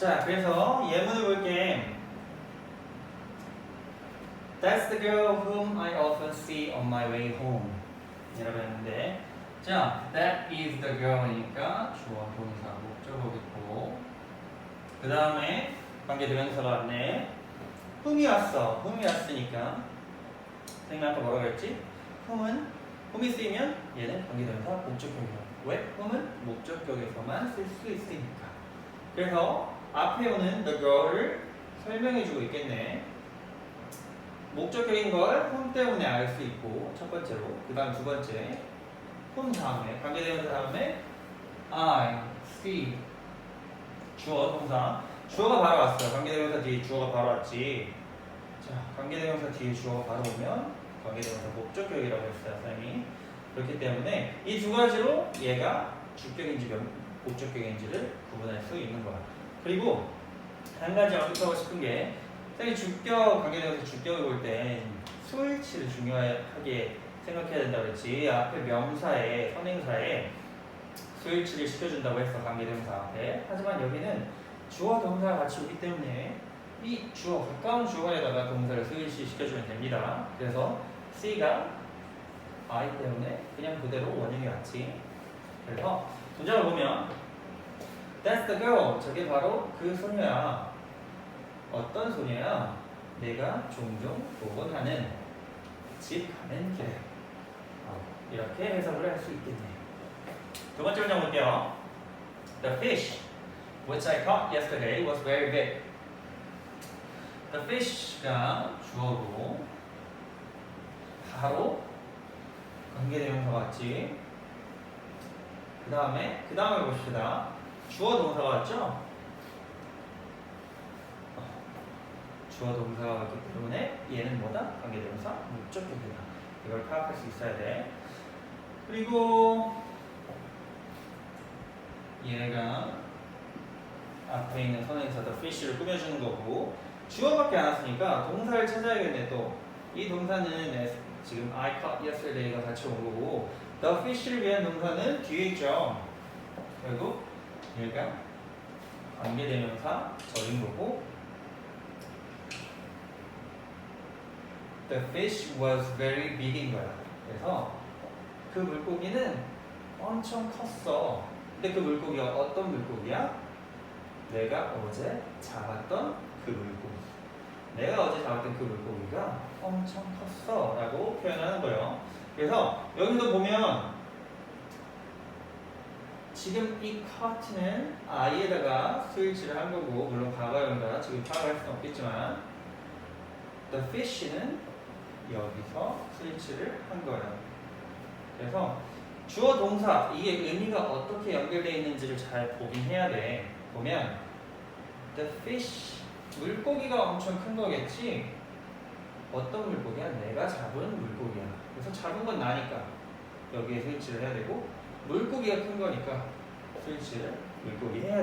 자, 그래서 예문을 볼게. That's the girl whom I often see on my way home. 이라고 했는데, 자, that is the girl이니까 주어 동사 목적어겠고, 그 다음에 관계대명사가 왔네. whom이 왔어. whom이 왔으니까, 선생님 아까 뭐라고 했지? whom은 whom이 쓰이면 얘는 관계대명사 목적격이야. 왜? whom은 목적격에서만 쓸 수 있으니까. 그래서 앞에 오는 the girl을 설명해주고 있겠네. 목적격인 걸 whom 때문에 알 수 있고 첫 번째로 그 다음 두 번째 whom 다음에 관계대명사 다음에 I, see 주어 동사 주어가 바로 왔어요. 관계대명사 뒤에 주어가 바로 왔지. 자 관계대명사 뒤에 주어가 바로 오면 관계대명사 목적격이라고 했어요, 선생님이. 그렇기 때문에 이 두 가지로 얘가 주격인지 명- 목적격인지를 구분할 수 있는 거야. 그리고 한 가지 언급하고 싶은 게 선생님 주격 관계대명사 주격을 볼 때 수일치를 중요하게 생각해야 된다고 그랬지. 앞에 명사에 선행사에 수일치를 시켜준다고 했어 관계대명사 앞에. 하지만 여기는 주어 동사가 같이 오기 때문에 이 주어 가까운 주어에다가 동사를 수일치 시켜주면 됩니다. 그래서 C가 I 때문에 그냥 그대로 원형이 왔지. 그래서 문장을 보면 That's the girl. 저게 바로 그 소녀야. 어떤 소녀야? 내가 종종 보곤 하는 집 가는 길에. 어, 이렇게 해석을 할 수 있겠네. 두 번째 문장 볼게요. The fish which I caught yesterday was very big. The fish가 주어고 바로 관계대명사가 왔지. 그 다음에 그 다음을 봅시다. 주어 동사가 왔죠? 어, 주어 동사가 왔기 때문에 얘는 뭐다? 관계대명사 목적격이다. 이걸 파악할 수 있어야 돼. 그리고 얘가 앞에 있는 선행사 the fish를 꾸며주는 거고 주어밖에 안 왔으니까 동사를 찾아야겠네 또. 이 동사는 지금 I caught yesterday가 같이 온 거고 the fish를 위한 동사는 뒤에 있죠. 결국 얘가 관계대명사 절인 거고 The fish was very big인 거야. 그래서 그 물고기는 엄청 컸어. 근데 그 물고기가 어떤 물고기야? 내가 어제 잡았던 그 물고기. 내가 어제 잡았던 그 물고기가 엄청 컸어. 라고 표현하는 거예요. 그래서 여기도 보면 지금 이 cut는 i에다가 스위치를 한 거고 물론 과거형이라 지금 파악할 수는 없겠지만 the fish는 여기서 스위치를 한 거예요. 그래서 주어 동사 이게 의미가 어떻게 연결되어 있는지를 잘 보긴 해야 돼. 보면 the fish 물고기가 엄청 큰 거겠지. 어떤 물고기야? 내가 잡은 물고기야. 그래서 잡은 건 나니까 여기에 스위치를 해야 되고 물고기가 큰 거니까 스위치를 물고기 해야.